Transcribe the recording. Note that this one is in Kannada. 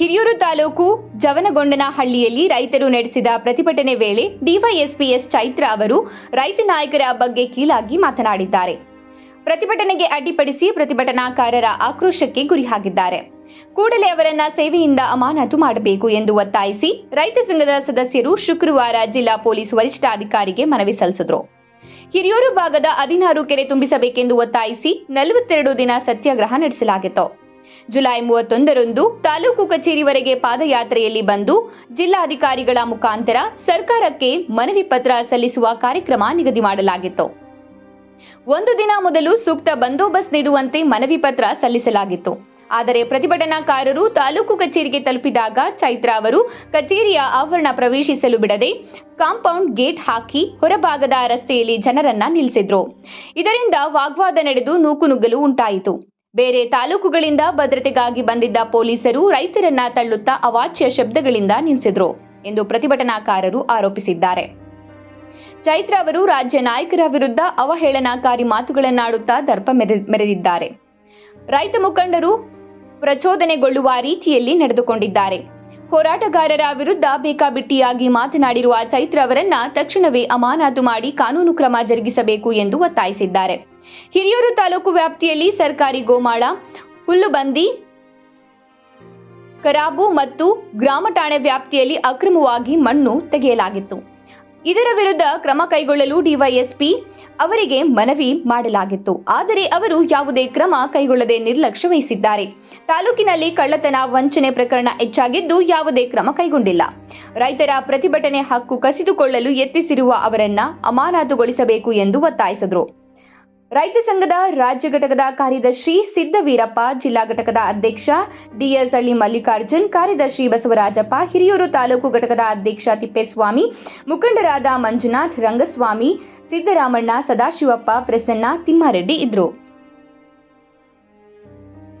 ಹಿರಿಯೂರು ತಾಲೂಕು ಜವನಗೊಂಡನಹಳ್ಳಿಯಲ್ಲಿ ರೈತರು ನಡೆಸಿದ ಪ್ರತಿಭಟನೆ ವೇಳೆ ಡಿವೈಎಸ್ಪಿಎಸ್ ಚೈತ್ರ ಅವರು ರೈತ ನಾಯಕರ ಬಗ್ಗೆ ಕೀಳಾಗಿ ಮಾತನಾಡಿದ್ದಾರೆ. ಪ್ರತಿಭಟನೆಗೆ ಅಡ್ಡಿಪಡಿಸಿ ಪ್ರತಿಭಟನಾಕಾರರ ಆಕ್ರೋಶಕ್ಕೆ ಗುರಿಯಾಗಿದ್ದಾರೆ. ಕೂಡಲೇ ಅವರನ್ನ ಸೇವೆಯಿಂದ ಅಮಾನತು ಮಾಡಬೇಕು ಎಂದು ಒತ್ತಾಯಿಸಿ ರೈತ ಸಂಘದ ಸದಸ್ಯರು ಶುಕ್ರವಾರ ಜಿಲ್ಲಾ ಪೊಲೀಸ್ ವರಿಷ್ಠಾಧಿಕಾರಿಗೆ ಮನವಿ ಸಲ್ಲಿಸಿದರು. ಹಿರಿಯೂರು ಭಾಗದ ಹದಿನಾರು ಕೆರೆ ತುಂಬಿಸಬೇಕೆಂದು ಒತ್ತಾಯಿಸಿ ನಲವತ್ತೆರಡು ದಿನ ಸತ್ಯಾಗ್ರಹ ನಡೆಸಲಾಗಿತ್ತು. ಜುಲೈ ಮೂವತ್ತೊಂದರಂದು ತಾಲೂಕು ಕಚೇರಿವರೆಗೆ ಪಾದಯಾತ್ರೆಯಲ್ಲಿ ಬಂದು ಜಿಲ್ಲಾಧಿಕಾರಿಗಳ ಮುಖಾಂತರ ಸರ್ಕಾರಕ್ಕೆ ಮನವಿ ಪತ್ರ ಸಲ್ಲಿಸುವ ಕಾರ್ಯಕ್ರಮ ನಿಗದಿ ಮಾಡಲಾಗಿತ್ತು. ಒಂದು ದಿನ ಮೊದಲು ಸೂಕ್ತ ಬಂದೋಬಸ್ತ್ ನೀಡುವಂತೆ ಮನವಿ ಪತ್ರ ಸಲ್ಲಿಸಲಾಗಿತ್ತು. ಆದರೆ ಪ್ರತಿಭಟನಾಕಾರರು ತಾಲೂಕು ಕಚೇರಿಗೆ ತಲುಪಿದಾಗ ಚೈತ್ರ ಅವರು ಕಚೇರಿಯ ಆವರಣ ಪ್ರವೇಶಿಸಲು ಬಿಡದೆ ಕಾಂಪೌಂಡ್ ಗೇಟ್ ಹಾಕಿ ಹೊರಭಾಗದ ರಸ್ತೆಯಲ್ಲಿ ಜನರನ್ನ ನಿಲ್ಲಿಸಿದ್ರು. ಇದರಿಂದ ವಾಗ್ವಾದ ನಡೆದು ನೂಕುನುಗ್ಗಲು ಉಂಟಾಯಿತು. ಬೇರೆ ತಾಲೂಕುಗಳಿಂದ ಭದ್ರತೆಗಾಗಿ ಬಂದಿದ್ದ ಪೊಲೀಸರು ರೈತರನ್ನ ತಳ್ಳುತ್ತಾ ಅವಾಚ್ಯ ಶಬ್ದಗಳಿಂದ ನಿಲ್ಲಿಸಿದ್ರು ಎಂದು ಪ್ರತಿಭಟನಾಕಾರರು ಆರೋಪಿಸಿದ್ದಾರೆ. ಚೈತ್ರ ಅವರು ರಾಜ್ಯ ನಾಯಕರ ವಿರುದ್ಧ ಅವಹೇಳನಕಾರಿ ಮಾತುಗಳನ್ನಾಡುತ್ತಾ ದರ್ಪ ಮೆರೆ- ಮೆರೆದಿದ್ದಾರೆ. ರೈತ ಮುಖಂಡರು ಪ್ರಚೋದನೆಗೊಳ್ಳುವ ರೀತಿಯಲ್ಲಿ ನಡೆದುಕೊಂಡಿದ್ದಾರೆ. ಹೋರಾಟಗಾರರ ವಿರುದ್ಧ ಬೇಕಾಬಿಟ್ಟಿಯಾಗಿ ಮಾತನಾಡಿರುವ ಚೈತ್ರ ಅವರನ್ನ ತಕ್ಷಣವೇ ಅಮಾನತು ಮಾಡಿ ಕಾನೂನು ಕ್ರಮ ಜರುಗಿಸಬೇಕು ಎಂದು ಒತ್ತಾಯಿಸಿದ್ದಾರೆ. ಹಿರಿಯೂರು ತಾಲೂಕು ವ್ಯಾಪ್ತಿಯಲ್ಲಿ ಸರ್ಕಾರಿ ಗೋಮಾಳ, ಹುಲ್ಲುಬಂದಿ, ಕರಾಬು ಮತ್ತು ಗ್ರಾಮ ಠಾಣೆ ವ್ಯಾಪ್ತಿಯಲ್ಲಿ ಅಕ್ರಮವಾಗಿ ಮಣ್ಣು ತೆಗೆಯಲಾಗಿತ್ತು. ಇದರ ವಿರುದ್ಧ ಕ್ರಮ ಕೈಗೊಳ್ಳಲು ಡಿವೈಎಸ್ಪಿ ಅವರಿಗೆ ಮನವಿ ಮಾಡಲಾಗಿತ್ತು. ಆದರೆ ಅವರು ಯಾವುದೇ ಕ್ರಮ ಕೈಗೊಳ್ಳದೆ ನಿರ್ಲಕ್ಷ್ಯ ವಹಿಸಿದ್ದಾರೆ. ತಾಲೂಕಿನಲ್ಲಿ ಕಳ್ಳತನ ವಂಚನೆ ಪ್ರಕರಣ ಹೆಚ್ಚಾಗಿದ್ದು ಯಾವುದೇ ಕ್ರಮ ಕೈಗೊಂಡಿಲ್ಲ. ರೈತರ ಪ್ರತಿಭಟನೆ ಹಕ್ಕು ಕಸಿದುಕೊಳ್ಳಲು ಯತ್ನಿಸಿರುವ ಅವರನ್ನ ಅಮಾನತುಗೊಳಿಸಬೇಕು ಎಂದು ಒತ್ತಾಯಿಸಿದರು. ರೈತ ಸಂಘದ ರಾಜ್ಯ ಘಟಕದ ಕಾರ್ಯದರ್ಶಿ ಸಿದ್ದವೀರಪ್ಪ ಜಿಲ್ಲಾ ಘಟಕದ ಅಧ್ಯಕ್ಷ ಡಿಎಸ್ ಹಳ್ಳಿ ಮಲ್ಲಿಕಾರ್ಜುನ್, ಕಾರ್ಯದರ್ಶಿ ಬಸವರಾಜಪ್ಪ, ಹಿರಿಯೂರು ತಾಲೂಕು ಘಟಕದ ಅಧ್ಯಕ್ಷ ತಿಪ್ಪೇಸ್ವಾಮಿ, ಮುಖಂಡರಾದ ಮಂಜುನಾಥ್ ರಂಗಸ್ವಾಮಿ, ಸಿದ್ದರಾಮಣ್ಣ ಸದಾಶಿವಪ್ಪ, ಪ್ರಸನ್ನ ತಿಮ್ಮಾರೆಡ್ಡಿ ಇದ್ರು